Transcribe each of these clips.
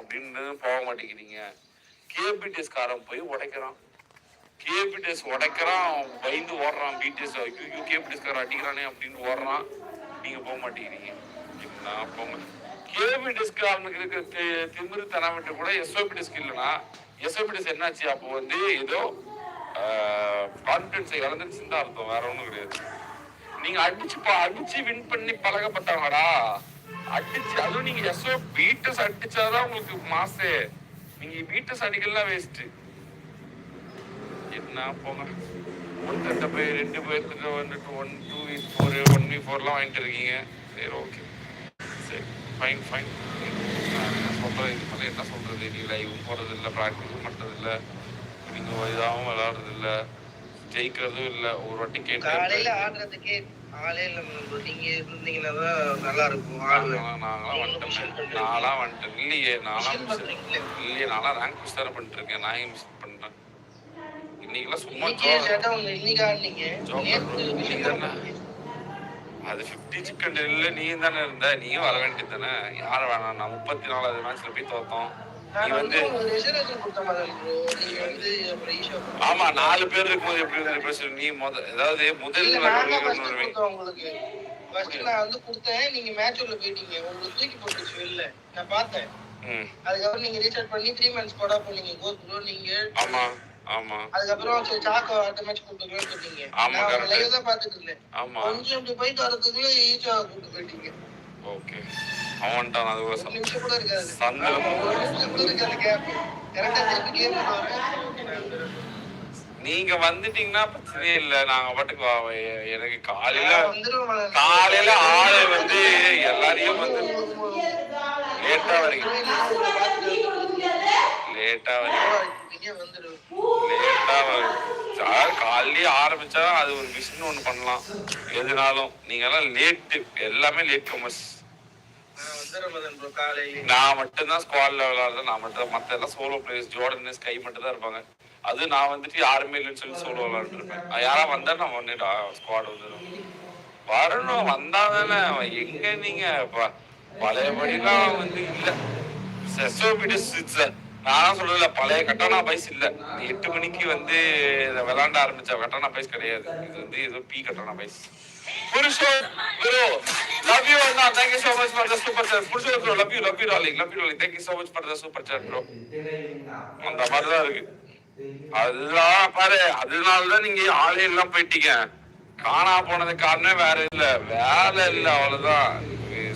அப்படின்னு போக மாட்டேங்கிறீங்க. கேபிடிஎஸ் காரன் போய் உடைக்கிறான். கேபிடிஎஸ் உடைக்கிறான் பயந்து ஓடுறான் பிடிஎஸ் ஐயோ கேபிடிஎஸ் காரன் அடிக்கிறானே அப்படின்னு ஓடுறான். நீங்க போக மாட்டேங்கிறீங்க. நான் போங்க. கேபிடிஎஸ் காரனுக்கு இருக்கிற தி- திமிரு தனமிட்டு கூட எஸ்ஓபிடிஎஸ்க்கு இல்லைன்னா எஸ்ஓபிடிஎஸ் என்னாச்சு? அப்போ வந்து ஏதோ கான்பிடன்ஸை இழந்துருச்சுன்னு தான் அர்த்தம் வேற ஒன்றும் கிடையாது. நீங்க அடிச்சு அடிச்சு வின் பண்ணி பழகப்பட்டவங்கடா அடிச்சு அதுவும் நீங்க எஸ்ஓ பீட்டஸ் அடிச்சாதான் உங்களுக்கு மாசு. நீங்க பீட்டஸ் அடிக்கலாம் வேஸ்ட் என்ன போங்க. ஒன்றரை போய் ரெண்டு பேர்த்துக்கு வந்துட்டு one two four one week ஃபோர்லாம் வாங்கிட்டு இருக்கீங்க. சரி ஓகே சரி ஃபைன் ஃபைன் சொல்றது இது மாதிரி என்ன சொல்கிறது நீ லைவும் போகிறதில்ல ப்ராக்டிஸும் பண்ணுறதில்ல நீங்கள் இதாகவும் விளாட்றதில்லை. ஜெயிக்கிறதும் இல்லை ஒரு வாட்டி காலையில கேட்டு ஆடுறதுக்கே ஆளே இல்ல. நீங்க இருந்தீங்கன்னா தான் நல்லா இருக்கும் நாங்களாம் பண்றீங்க. நான்லாம் வந்துட்டேன். இல்லையே நான்லாம். இல்லையே நான்லாம் ரேங்க் மிஸ் தானே பண்ணிட்டு இருக்கேன் நான் மிஸ் பண்றேன்? இன்னைக்கெல்லாம் சும்மா இன்னைக்கே ஜோ- சேட்டா உங்க இன்னைக்கு ஆடுனீங்க? Joker நேத்து bro. mission நீங்க தானே தானே? அது ஃபிஃப்டி சிக்கன் இல்ல நீ தானே இருந்த? நீயும் வர வேண்டியது தானே? யார வேணாம் நான் முப்பத்தி நாலாவது மேட்ச்ல போய் தோத்தோம். நீ வந்து ஆமா நாலு பேர் இருக்கும்போது எப்படி represent நீ முத அதாவது முதல் ஃபர்ஸ்ட் நான் வந்து கொடுத்தேன் நீங்க மேட்ச் உள்ள போயிட்டீங்க. உங்களுக்கு தூக்கி போட்டுச்சு வெளில. நான் பார்த்தேன். அதுக்கப்புறம் நீங்க ரீசார்ட் பண்ணி த்ரீ மந்த்ஸ் போடா போனீங்க கோ ப்ரோ நீங்க ஆமா ஆமா. அதுக்கப்புறம் சரி சாக்கோ அடுத்த மேட்ச் கூப்பிட்டுக்கலாம்னு சொன்னீங்க ஆமா. லைவ் தான் இருந்தேன். ஆமா. கொஞ்சம் இப்படி போயிட்டு வரதுக்குள்ள ஈச்சா கூப்பிட்டு போயிட்டீங்க. ஓகே. அவன் வந்துட்டான் அது ஒரு நிமிஷம் கூட இருக்காது சந்தல ஆமா, ஒரு நிமிஷம் கூட இருக்காது கேப் கரெக்டா திருப்பி கேம் வரேன் நீங்க வந்துட்டீங்கன்னா பிரச்சனையே இல்ல. நாங்க பாட்டுக்கு எனக்கு காலையில. காலையில ஆளு வந்து எல்லாரையும் வந்து லேட்டா வரீங்க. லேட்டா வந்துருவேன் லேட்டா வரும் காலையிலேயே ஆரம்பிச்சா அது ஒரு மிஷின் ஒண்ணு பண்ணலாம். எதுனாலும் நீங்க எல்லாம் லேட்டு எல்லாமே லேட் கமர்ஸ் நான் மட்டும் தான் நான் மட்டும்தான் ஸ்குவாட்ல விளையாடுறேன். நான் மட்டும் மத்த எல்லாம் சோலோ பிளேயர்ஸ் ஜோர்டன் ஸ்கை மட்டும் தான் இருப்பாங்க. அது நான் வந்துட்டு யாருமே இல்லைன்னு சொல்லி சோலோ விளையாண்டுருப்பேன். யாரா வந்தா நான் வந்துடா ஸ்குவாட் வந்துடும் வரணும் வந்தா தானே. எங்க நீங்க? பழையபடிலாம் வந்து இல்ல. செசோபிடிஸ் நான் சொல்லல பழைய கட்டானா பைஸ் இல்ல. எட்டு மணிக்கு வந்து விளாண்ட விளையாண்ட ஆரம்பிச்ச கட்டானா பைஸ் கிடையாது. இது வந்து ஏதோ பி கட்டானா பைஸ் Purushoth bro love you Anna thank you so much for the super chat Purushoth bro love you love you darling love you darling thank you so much for the super chat bro அந்த மாதிரி தான் இருக்கு அதுதான் பாரு அதனால தான் நீங்க ஆளே எல்லாம் போயிட்டீங்க. காணா போனது காரணம் வேற இல்ல. வேலை இல்ல அவ்வளவுதான்.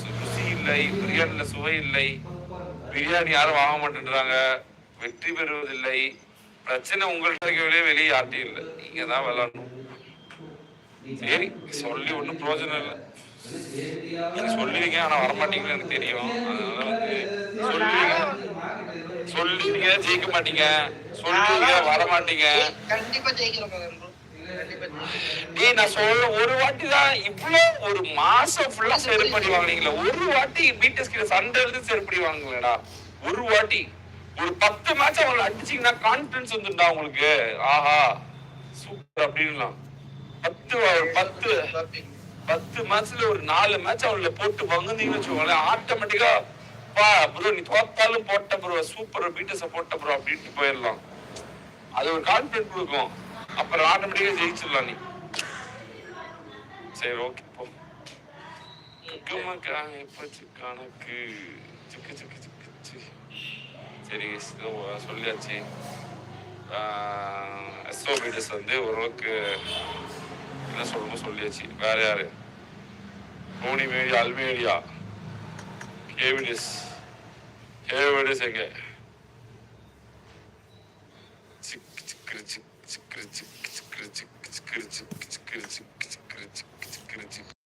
சு- ருசி இல்லை பிரியாணில சுவை இல்லை. பிரியாணி யாரும் வாங்க மாட்டேன்றாங்க. வெற்றி பெறுவதில்லை. பிரச்சனை உங்கள்கிட்ட இருக்கவே வெளியே யார்ட்டையும் இல்லை. நீங்க தான் விளாடணும் சரி சொல்லி ஒன்றும் பிரயோஜனம் இல்லை. நீங்க சொல்லுவீங்க ஆனா வரமாட்டீங்கன்னு எனக்கு தெரியும். அதனால வந்து சொல்லுவீங்க சொல்லுவீங்க ஜெயிக்க மாட்டீங்க. சொல்லுவீங்க வர மாட்டீங்க கண்டிப்பா ஜெயிக்கிறோம். டேய் நான் சொல்ற ஒரு வாட்டி தான் இவ்ளோ ஒரு மாசம் ஃபுல்லா செருப்படி வாங்குனீங்களா. ஒரு வாட்டி பிடிஎஸ் கிட்ட சண்டை இருந்து செருப்படி வாங்குங்களேடா ஒரு வாட்டி. ஒரு பத்து மேட்ச் அவங்களை அடிச்சீங்கன்னா கான்பிடன்ஸ் வந்துட்டா உங்களுக்கு. ஆஹா. சூப்பர் அப்படின்லாம் பத்து பத்து. பத்து மேட்ச்ல ஒரு நாலு மேட்ச் அவங்கள போட்டு வந்தீங்கன்னு வச்சுக்கோங்களேன். ஆட்டோமேட்டிக்கா பா ப்ரோ நீ தோத்தாலும் போட்ட ப்ரோ சூப்பர் பீட்டஸ போட்ட ப்ரோ அப்படின்ட்டு போயிடலாம். அது ஒரு கான்பிடன்ட் கொடுக்கும். அப்புறம் ஆட்டோமேட்டிக்கா ஜெயிச்சிடலாம் நீ. சரி ஓகே போ. கணக்கு? சிக்கு சிக்கு சிக்கு சரி சொல்லியாச்சு. எஸ்ஓ பீட்டஸ் வந்து ஓரளவுக்கு என்ன சொல்லணும் சொல்லியாச்சு வேற யாரு மோனி மேரி அல்மேரியா கேவிடிஸ் கேவிடிஸ் எங்க சிக் சிக்கிரு சிக் சிக்கிரு சிக் சிக்கிரு சிக் சிக்கிரு சிக் சிக்கிரு சிக் சிக்கிரு சிக்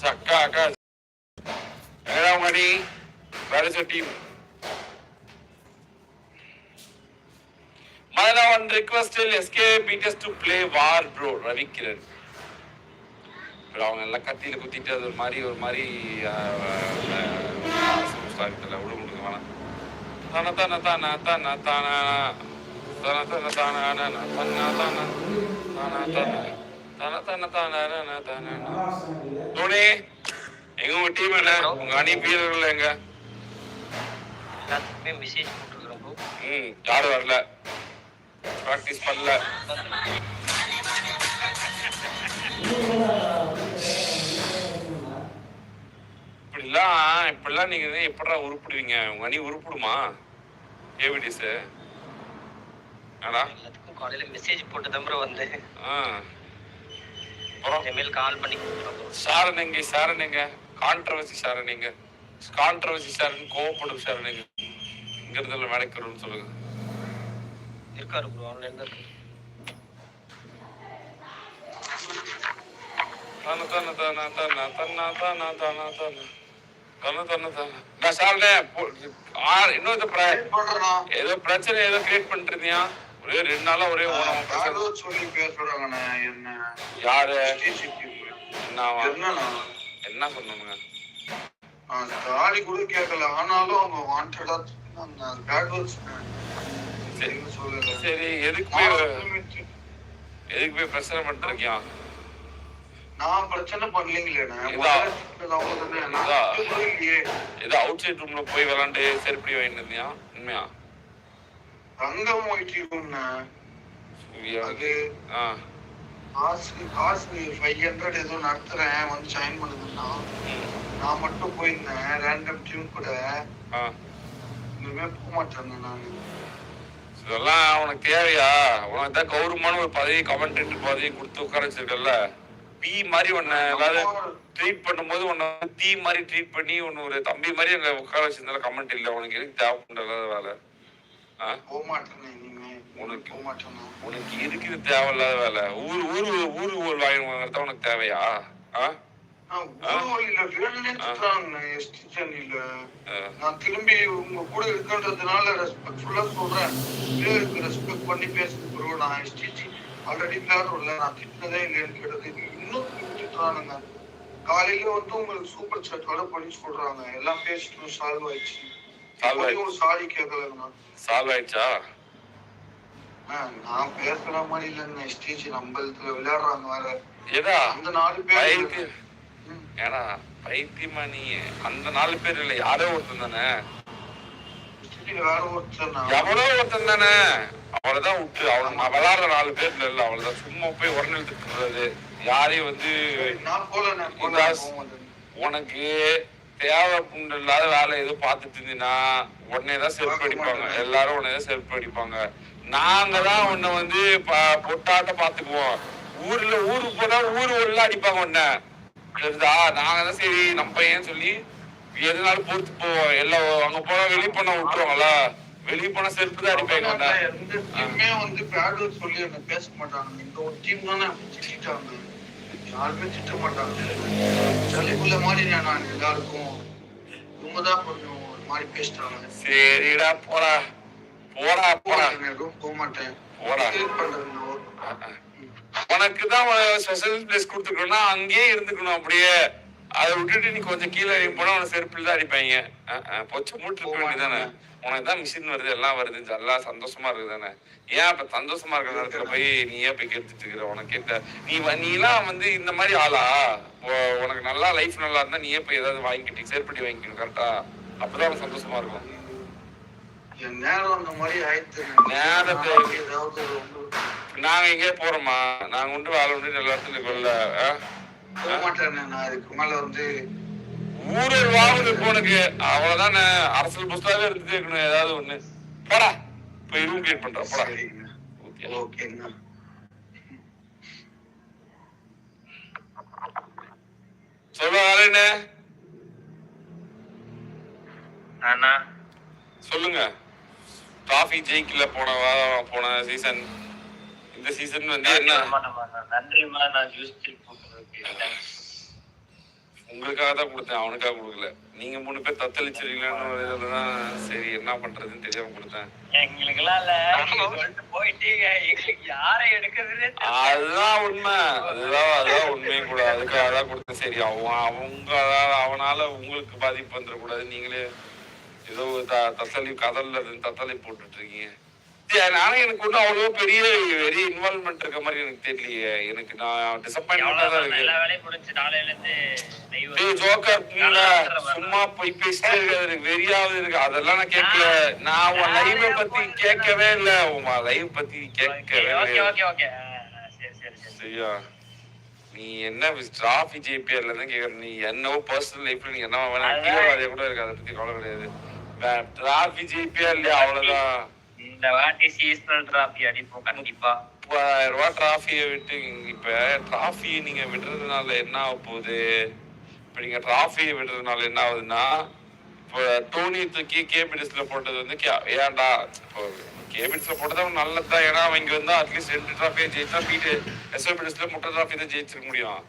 చక్కాక ఎగడమని வரிசை team Mana on SK till SK BTS to play war bro ரவிக்கிறன் இப்போ அவங்க எல்லாம் கத்தியில் குத்திட்டு அது ஒரு மாதிரி ஒரு மாதிரி சாகித்தில் விடு கொடுக்க வேணாம் தானே தானே தானே தானே தானா தானே தானே தானே தானே தானே தானே தோனி எங்க உங்க டீம் என்ன? உங்க அணி வீரர்கள் எங்க? எல்லாத்துக்குமே மெசேஜ் போட்டுருக்குறோம் ப்ரோ ம் யாரும் வரல. ப்ராக்டிஸ் பண்ணல. இப்படிலாம் இப்படிலாம் நீங்க வந்து எப்படா உருப்பிடுவீங்க? உங்க அணி உருப்பிடுமா? ஏவிடிஸ் ஆடா எல்லாத்துக்கும் காலையில மெசேஜ் போட்டு தான் ப்ரோ ஆ. அப்புறம் இனிமேல் கால் பண்ணி சாரணிங்க சாரணிங்க. கான்ட்ரவர்சி சாரணிங்க. கான்ட்ரவர்சி சாரன் கோவப்படும் சாரணிங்க. இங்க இருந்தாலும் வேலைக்கு சொல்லுங்க. இருக்காரு ப்ரோ ஆன்லைன் இருக்கு? தன தன தன தன தன தன தன தன. இன்னொரு. ஏதோ பிரச்சனை ஏதோ கிரியேட் பண்ணிட்டு இருந்தியா? ஒரே ரெண்டு நாளா ஒரே யாரோ சொல்லி பேசுறாங்கண்ணே, என்ன? யாரு? என்ன சொன்னாங்க தாலி கூட கேட்கல ஆனாலும் அவங்க வாண்டடா சரி. எதுக்கு போய் எதுக்கு போய் பிரச்சனை பண்ணிட்டு இருக்கியா நான் பிரச்சனை பண்ணலீங்களேண்ணே. இதா. அவுட் சைட் ரூம்ல போய் விளாண்டு செருப்படி வாங்கிட்டு இருந்தியா உண்மையா? தங்கம் ஒயிட்டிருக்கும்ண்ணே. அது ஆ. காசு காசு ஃபைவ் ஹண்ட்ரட் ஏதோ நடத்துறேன். வந்து ஜாயின் பண்ணுதுன்னா நான் மட்டும் போயிருந்தேன். ரேண்டம் டியூன் கூட. இனிமே போக மாட்டேன் நான். இதெல்லாம் உனக்கு தேவையா? உனக்கு தான் கௌரவமான ஒரு பதவி கமெண்ட் பதவி கொடுத்து உட்கார வச்சிருக்கல பி மாதிரி உன்னை எல்லாரும் ட்ரீட் பண்ணும்போது உன்னை தீ மாதிரி ட்ரீட் பண்ணி உன்னை ஒரு தம்பி மாதிரி அங்க உட்கார வச்சிருந்தால கமெண்ட் இல்லை. உனக்கு எதுக்கு தேவைப்படாத வேலை ஆ போக மாட்டேன் இனிமே உனக்கு உனக்கு எதுக்கு இது தேவையில்லாத வேலை. ஊர் ஊர் ஊர் ஊர் வாங்கி வாங்குறது உனக்கு தேவையா? நான் திரும்பி உங்க கூட இருக்கன்றதுனால ரெஸ்பெக்ட்ஃபுல்லா சொல்றேன். ரெஸ்பெக்ட் பண்ணி பேசுறது நான் எஸ்டிஜி ஆல்ரெடி இல்ல நான் திட்டினதே இல்லைன்னு கேட்டது. இன்னும் திட்டுறானுங்க காலையில வந்து உங்களுக்கு சூப்பர் சாட் வர பண்ணி சொல்றாங்க. எல்லாம் பேசிட்டு சால்வ் ஆயிடுச்சு. ஆயிடுச்சு. ஒரு சாரி கேட்கலங்கண்ணா சால்வ் ஆயிடுச்சா? நான் பேசுற மாதிரி இல்லைங்க எஸ்டிஜி நம்ம இதுல விளையாடுறாங்க வேற. ஏதா அந்த நாலு பேர் பைத்தியம். நீ? அந்த நாலு பேர் இல்ல யாரோ ஒருத்தன் தானே? எவனோ ஒருத்தன் தானே? அவளதான் விட்டு அவன் நான் விளையாடுற நாலு பேர்ல இல்ல அவளதான். சும்மா போய் உடனே எடுத்துட்டு யாரையும் வந்து. உனக்கு தேவை இல்லாத வேலை எதுவும் பார்த்துட்டு இருந்தீங்கன்னா உடனே தான் செருப்பு அடிப்பாங்க. எல்லாரும் உடனே தான் செருப்பு அடிப்பாங்க. நாங்க தான் உன்னை வந்து பொட்டாட்ட பாத்துக்குவோம் ஊர்ல ஊருக்கு போனா ஊர் ஊர்ல அடிப்பாங்க உன்னை. தெரியுதா நாங்க தான் சரி நம்ம பையன் சொல்லி எதுனாலும் பொறுத்து போவோம் எல்லாம் அங்க போனா வெளிய போனா விட்டுருவாங்களா வெளிய போனா செருப்பு தான் அடிப்பாங்க உன்னை. வந்து பேட் சொல்லி பேச மாட்டாங்க. இந்த ஒரு டீம் தானே திட்டாங்க யாருமே திட்ட மாட்டாங்க. சளிக்குள்ள மாதிரி நான் எல்லாருக்கும் இவங்க தான் கொஞ்சம் ஒரு மாதிரி பேசிட்டாங்க சரிடா போடா. போடா போடா. எதுவும் போக மாட்டேன். போடா. பண்றேன் உனக்கு தான் ஸ்பெஷல் பிளேஸ் கொடுத்துருக்கணும்னா அங்கேயே இருந்துக்கணும் அப்படியே. அதை விட்டுட்டு நீ கொஞ்சம் கீழே போனா உனக்கு செருப்பில் தான் அடிப்பாங்க. பொச்ச மூட்டு இருக்க வேண்டியதானே உனக்கு தான் மிஷின் வருது எல்லாம் வருது எல்லாம் சந்தோஷமா இருக்குது தானே ஏன் இப்ப சந்தோஷமா இருக்கிற நேரத்துல போய் நீ ஏன் போய் கெடுத்துட்டு இருக்கிற உனக்கு கேட்ட நீ நீலாம் வந்து இந்த மாதிரி ஆளா? உனக்கு நல்லா லைஃப் நல்லா இருந்தா நீயே போய் ஏதாவது வாங்கிக்கிட்டு செருப்படி வாங்கிக்கணும் கரெக்டா அப்பதான் உனக்கு சந்தோஷமா இருக்கும். நாங்க எங்கேயே போறோமா நாங்க உண்டு வேலை உண்டு எல்லா இடத்துல இருக்கோம்ல. அஹ்? போக மாட்டேன் நான் அதுக்கு மேல வந்து ஊரல் வாங்குது இப்போ உனக்கு அவ்வளவுதானே அரசியல் புஸ்தகம் எடுத்துட்டே இருக்கணும் ஏதாவது ஒண்ணு. போடா. போய் ரூம் கிரியேட் பண்ற போடா. சொல்ல அண்ணா சொல்லுங்க. டிராஃபி ஜெயிக்கல போன வாரம் போன சீசன் இந்த சீசன் வந்து என்ன? நன்றிம்மா நான் ஜூஸ் உங்களுக்காக தான் கொடுத்தேன் அவனுக்காக கொடுக்கல. நீங்க மூணு பேர் தத்தளிச்சிருக்கீங்களான்னு இதுலதான் சரி என்ன பண்றதுன்னு தெரியாம கொடுத்தேன். அதுதான் உண்மை. அதுதான் அதுதான் உண்மையும் கூட. அதுக்காக தான் கொடுத்தேன். சரி அவன் அவங்க அவனால உங்களுக்கு பாதிப்பு வந்துடக்கூடாது. நீங்களே ஏதோ த தத்தளி கதல்ல தத்தளி போட்டுட்டு இருக்கீங்க. ஆனா எனக்கு ஒன்றும் அவ்வளோ பெரிய பெரிய இன்வால்மெண்ட் இருக்க மாதிரி எனக்கு தெரியலையே. எனக்கு நான் டிசப்பாயின்மெண்டா தான் இருக்கு. இருந்து ஜோக்கர் சும்மா போய் பேசிட்டே இருக்காது எனக்கு வெறியாவது இருக்கு. அதெல்லாம் நான் கேட்கல. நான் உன் லைவ பத்தி கேட்கவே இல்ல. உன் லைவ் பத்தி கேட்கவே சரியா? நீ என்ன டிராஃபி ஜேபிஆர்ல தான் கேக்குற? நீ என்னவோ பர்சனல் லைஃப்ல நீ என்ன வேணா கூட இருக்கு அதை பத்தி கவலை கிடையாது. டிராஃபி ஜேபிஆர் இல்லையா? அவ்வளவுதான். இந்த வாட்டி சீசனல் டிராஃபி அடிப்போம் கண்டிப்பா. மூவாயிரம் ரூபாய் டிராஃபியை விட்டு இப்ப டிராஃபி நீங்க விடுறதுனால என்ன ஆக போகுது? இப்ப நீங்க டிராஃபியை விடுறதுனால என்ன ஆகுதுன்னா இப்போ டோனி தூக்கி கேபிடிஸ்ல போட்டது வந்து கே- ஏன்டா? இப்போ கேபிடிஸ்ல போட்டது அவன் நல்லதான் ஏன்னா அவங்க வந்து அட்லீஸ்ட் ரெண்டு டிராஃபியை ஜெயிச்சா பீட்டு எஸ்ஓபிடிஸ்ல முட்டை டிராஃபி தான் ஜெயிச்சிருக்க முடியும்.